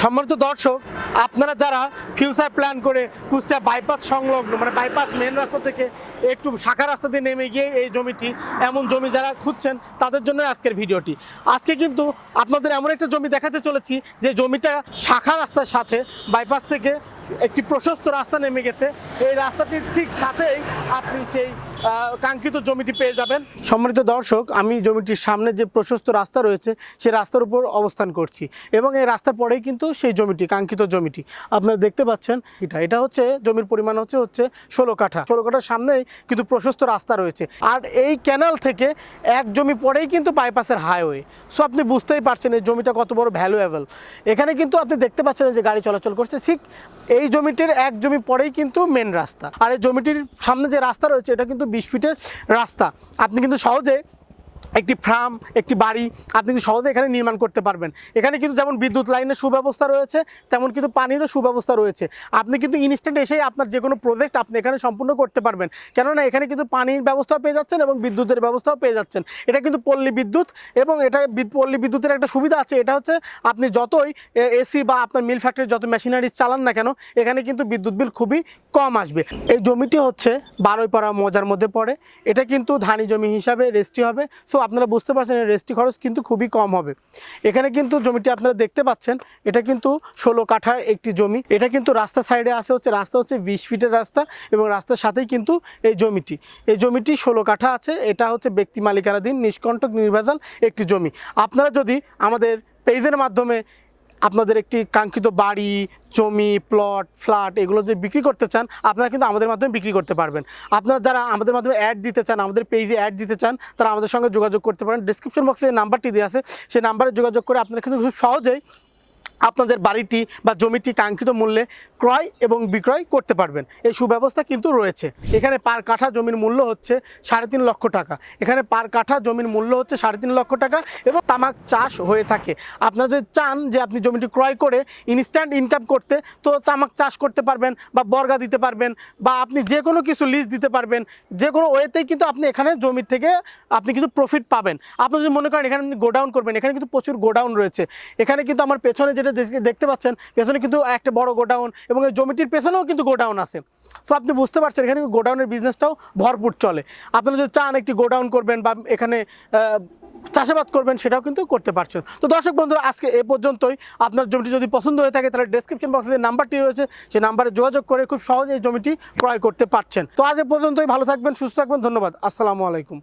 সম্মানিত দর্শক, আপনারা যারা ফিউচার প্ল্যান করে কুষ্টিয়া বাইপাস সংলগ্ন মানে বাইপাস মেন রাস্তা থেকে একটু শাখা রাস্তা দিয়ে নেমে গিয়ে এই জমিটি, এমন জমি যারা খুঁজছেন, তাদের জন্য আজকের ভিডিওটি। আজকে কিন্তু আপনাদের এমন একটা জমি দেখাতে চলেছি, যে জমিটা শাখা রাস্তার সাথে বাইপাস থেকে একটি প্রশস্ত রাস্তা নেমে গেছে। এই রাস্তাটির ঠিক সাথেই আপনি সেই কাঙ্ক্ষিত জমিটি পেয়ে যাবেন। সম্মানিত দর্শক, আমি জমিটির সামনে যে প্রশস্ত রাস্তা রয়েছে সেই রাস্তার উপর অবস্থান করছি এবং এই রাস্তার পরেই কিন্তু সেই জমিটি, কাঙ্ক্ষিত জমিটি। আপনারা দেখতে পাচ্ছেন এটা। এটা হচ্ছে, জমির পরিমাণ হচ্ছে হচ্ছে ষোলো কাঠা। ষোলো কাঠার সামনেই কিন্তু প্রশস্ত রাস্তা রয়েছে। আর এই ক্যানাল থেকে এক জমি পরেই কিন্তু বাইপাসের হাইওয়ে সো আপনি বুঝতেই পারছেন এই জমিটা কত বড় ভ্যালুয়েবল এখানে কিন্তু আপনি দেখতে পাচ্ছেন যে গাড়ি চলাচল করছে। ঠিক এই জমিটির এক জমি পরেই কিন্তু মেন রাস্তা। আর এই জমিটির সামনে যে রাস্তা রয়েছে, এটা কিন্তু বিশ ফিটের রাস্তা। আপনি কিন্তু সহজে একটি ফার্ম, একটি বাড়ি, আপনি কিন্তু সহজে এখানে নির্মাণ করতে পারবেন। এখানে কিন্তু যেমন বিদ্যুৎ লাইনের সুব্যবস্থা রয়েছে, তেমন কিন্তু পানিরও সুব্যবস্থা রয়েছে। আপনি কিন্তু ইনস্ট্যান্ট এসেই আপনার যে কোনো প্রজেক্ট আপনি এখানে সম্পূর্ণ করতে পারবেন। কেননা এখানে কিন্তু পানির ব্যবস্থাও পেয়ে যাচ্ছেন এবং বিদ্যুতের ব্যবস্থাও পেয়ে যাচ্ছেন। এটা কিন্তু পল্লী বিদ্যুৎ এবং এটা পল্লী বিদ্যুতের একটা সুবিধা আছে। এটা হচ্ছে আপনি যতই এসি বা আপনার মিল ফ্যাক্টরির যত মেশিনারিজ চালান না কেন, এখানে কিন্তু বিদ্যুৎ বিল খুবই কম আসবে। এই জমিটি হচ্ছে বারোইপাড়া মজার মধ্যে পড়ে। এটা কিন্তু ধানি জমি হিসাবে রেজিস্ট্রি হবে। সো আপনারা বুঝতে পারছেন রেজিস্ট্রি খরচ কিন্তু খুবই কম হবে। এখানে কিন্তু জমিটি আপনারা দেখতে পাচ্ছেন, এটা কিন্তু ষোলো কাঠার একটি জমি। এটা কিন্তু রাস্তা সাইডে আসে হচ্ছে রাস্তা হচ্ছে বিশ ফিটের রাস্তা এবং রাস্তার সাথেই কিন্তু এই জমিটি। এই জমিটি ষোলো কাঠা আছে, এটা হচ্ছে ব্যক্তি মালিকানাধীন, নিষ্কণ্টক, নির্ভেজাল একটি জমি। আপনারা যদি আমাদের পেজের মাধ্যমে আপনাদের একটি কাঙ্ক্ষিত বাড়ি, জমি প্লট ফ্ল্যাট এগুলো যদি বিক্রি করতে চান, আপনারা কিন্তু আমাদের মাধ্যমে বিক্রি করতে পারবেন। আপনারা যারা আমাদের মাধ্যমে অ্যাড দিতে চান, আমাদের পেজে অ্যাড দিতে চান, তারা আমাদের সঙ্গে যোগাযোগ করতে পারেন। ডিসক্রিপশন বক্সে যে নাম্বারটি দেওয়া আছে। সেই নাম্বারে যোগাযোগ করে আপনারা কিন্তু খুব সহজেই আপনাদের বাড়িটি বা জমিটি কাঙ্ক্ষিত মূল্যে ক্রয় এবং বিক্রয় করতে পারবেন। এই সুব্যবস্থা কিন্তু রয়েছে। এখানে পার কাঠা জমির মূল্য হচ্ছে সাড়ে তিন লক্ষ টাকা। এখানে পার কাঠা জমির মূল্য হচ্ছে সাড়ে তিন লক্ষ টাকা এবং তামাক চাষ হয়ে থাকে। আপনারা যদি চান যে আপনি জমিটি ক্রয় করে ইনস্ট্যান্ট ইনকাম করতে, তো তামাক চাষ করতে পারবেন বা বর্গা দিতে পারবেন বা আপনি যে কোনো কিছু লিজ দিতে পারবেন। যে কোনো ওয়েতেই কিন্তু আপনি এখানে জমির থেকে আপনি কিন্তু প্রফিট পাবেন। আপনি যদি মনে করেন এখানে গোডাউন করবেন, এখানে কিন্তু প্রচুর গোডাউন রয়েছে। এখানে কিন্তু আমার পেছনে যেটা দেখ- দেখতে পাচ্ছেন, পেছনে কিন্তু একটা বড় গোডাউন এবং এই জমিটির পেছনেও কিন্তু গোডাউন আছে। সো আপনি বুঝতে পারছেন, এখানে গোডাউনের বিজনেসটাও ভরপুর চলে। আপনারা যদি চান একটি গোডাউন করবেন বা এখানে চাষাবাদ করবেন, সেটাও কিন্তু করতে পারছেন। তো দর্শক বন্ধুরা, আজকে এ পর্যন্তই। আপনার জমিটি যদি পছন্দ হয়ে থাকে, তাহলে ডেসক্রিপশন বক্সে যে নাম্বারটি রয়েছে। সেই নাম্বারে যোগাযোগ করে খুব সহজে এই জমিটি ক্রয় করতে পারছেন। তো আজ এ পর্যন্তই, ভালো থাকবেন, সুস্থ থাকবেন, ধন্যবাদ। আসসালামু আলাইকুম।